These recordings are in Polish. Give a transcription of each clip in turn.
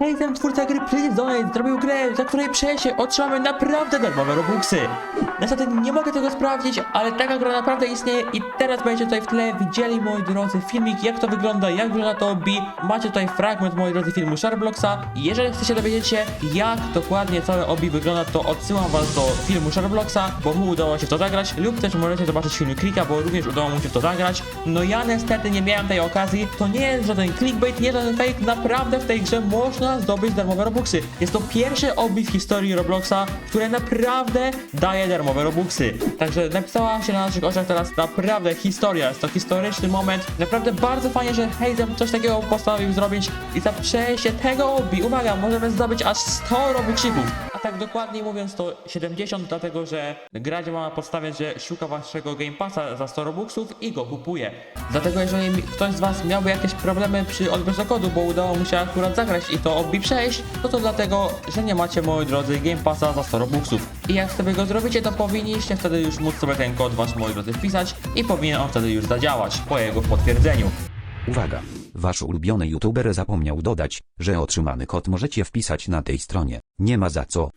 Hazen, twórca gry Please zrobił grę, za której przejście otrzymamy naprawdę darmowe robuxy. Niestety nie mogę tego sprawdzić, ale taka gra naprawdę istnieje i teraz będziecie tutaj w tle widzieli, moi drodzy, filmik, jak to wygląda, jak wygląda to obi. Macie tutaj fragment, moi drodzy, filmu Sharbloxa. Jeżeli chcecie dowiedzieć się, jak dokładnie całe obi wygląda, to odsyłam was do filmu Sharbloxa, bo mu udało się w to zagrać, lub też możecie zobaczyć film Klika, bo również udało mu się w to zagrać. No ja niestety nie miałem tej okazji, to nie jest żaden clickbait, nie żaden fake, naprawdę w tej grze można zdobyć darmowe robuxy. Jest to pierwszy obi w historii Robloxa, które naprawdę daje darmowe robuxy. Także napisała się na naszych oczach teraz naprawdę historia, jest to historyczny moment. Naprawdę bardzo fajnie, że Hazen coś takiego postanowił zrobić i za przejście tego obi, uwaga, możemy zdobyć aż 100 robuxików. Tak dokładniej mówiąc to 70, dlatego że gra działa na podstawie, że szuka waszego Game Passa za 100 robuxów i go kupuje. Dlatego jeżeli ktoś z was miałby jakieś problemy przy odbiorze kodu, bo udało mu się akurat zagrać i to obi przejść, no to dlatego, że nie macie, moi drodzy, Game Passa za 100 robuxów. I jak sobie go zrobicie, to powinniście wtedy już móc sobie ten kod wasz, moi drodzy, wpisać i powinien on wtedy już zadziałać po jego potwierdzeniu. Uwaga! Wasz ulubiony youtuber zapomniał dodać, że otrzymany kod możecie wpisać na tej stronie. Nie ma za co.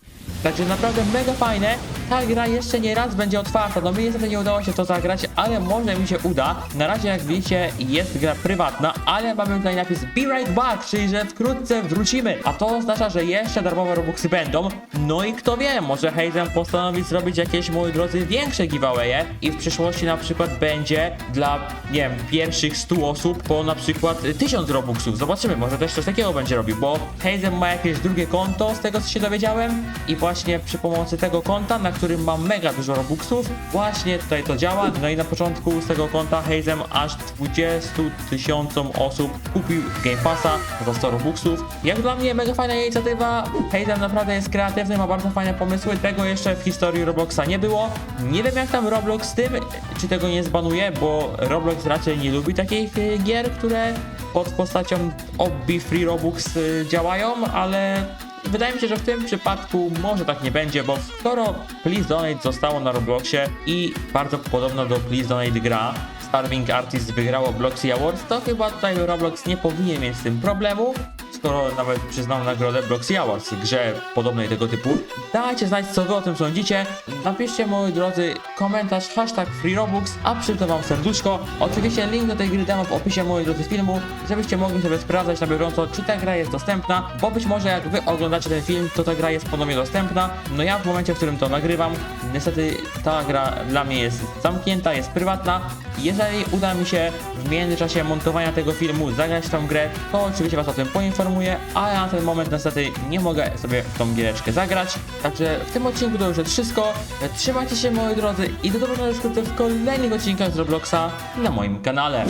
Także naprawdę mega fajne. Ta gra jeszcze nie raz będzie otwarta. No mi niestety nie udało się to zagrać, ale może mi się uda. Na razie jak widzicie jest gra prywatna, ale mamy tutaj napis Be Right Back, czyli że wkrótce wrócimy. A to oznacza, że jeszcze darmowe robuxy będą. No i kto wie, może Hazen postanowi zrobić jakieś, moi drodzy, większe giveawaye i w przyszłości na przykład będzie dla, nie wiem, pierwszych 100 osób po na przykład 1000 robuxów. Zobaczymy, może też coś takiego będzie robił, bo Hazen ma jakieś drugie konto, z tego co się dowiedziałem i właśnie przy pomocy tego konta, na którym mam mega dużo robuxów, właśnie tutaj to działa. No i na początku z tego konta Hazen aż 20 tysiącom osób kupił Game Passa za 100 robuxów. Jak dla mnie mega fajna inicjatywa, Hazen naprawdę jest kreatywny, ma bardzo fajne pomysły, tego jeszcze w historii Robloxa nie było. Nie wiem jak tam Roblox z tym, czy tego nie zbanuje, bo Roblox raczej nie lubi takich y, gier, które pod postacią Obby Free Robux y, działają, ale wydaje mi się, że w tym przypadku może tak nie będzie, bo skoro Please Donate zostało na Robloxie i bardzo podobno do Please Donate gra, Starving Artist wygrało Bloxy Awards, to chyba tutaj Roblox nie powinien mieć z tym problemu, skoro nawet przyznał nagrodę Bloxy Awards grze podobnej tego typu. Dajcie znać, co wy o tym sądzicie. Napiszcie, moi drodzy, komentarz, hashtag FreeRobux, a przyda wam serduszko. Oczywiście link do tej gry dam w opisie, moi drodzy, filmu, żebyście mogli sobie sprawdzać na bieżąco, czy ta gra jest dostępna, bo być może jak wy oglądacie ten film, to ta gra jest ponownie dostępna. No ja w momencie, w którym to nagrywam, niestety ta gra dla mnie jest zamknięta, jest prywatna. Jeżeli uda mi się w międzyczasie montowania tego filmu zagrać tą grę, to oczywiście was o tym poinformuję, ale na ten moment niestety nie mogę sobie w tą giereczkę zagrać. Także w tym odcinku to już jest wszystko. Trzymajcie się moi drodzy i do zobaczenia w kolejnych odcinkach z Robloxa na moim kanale.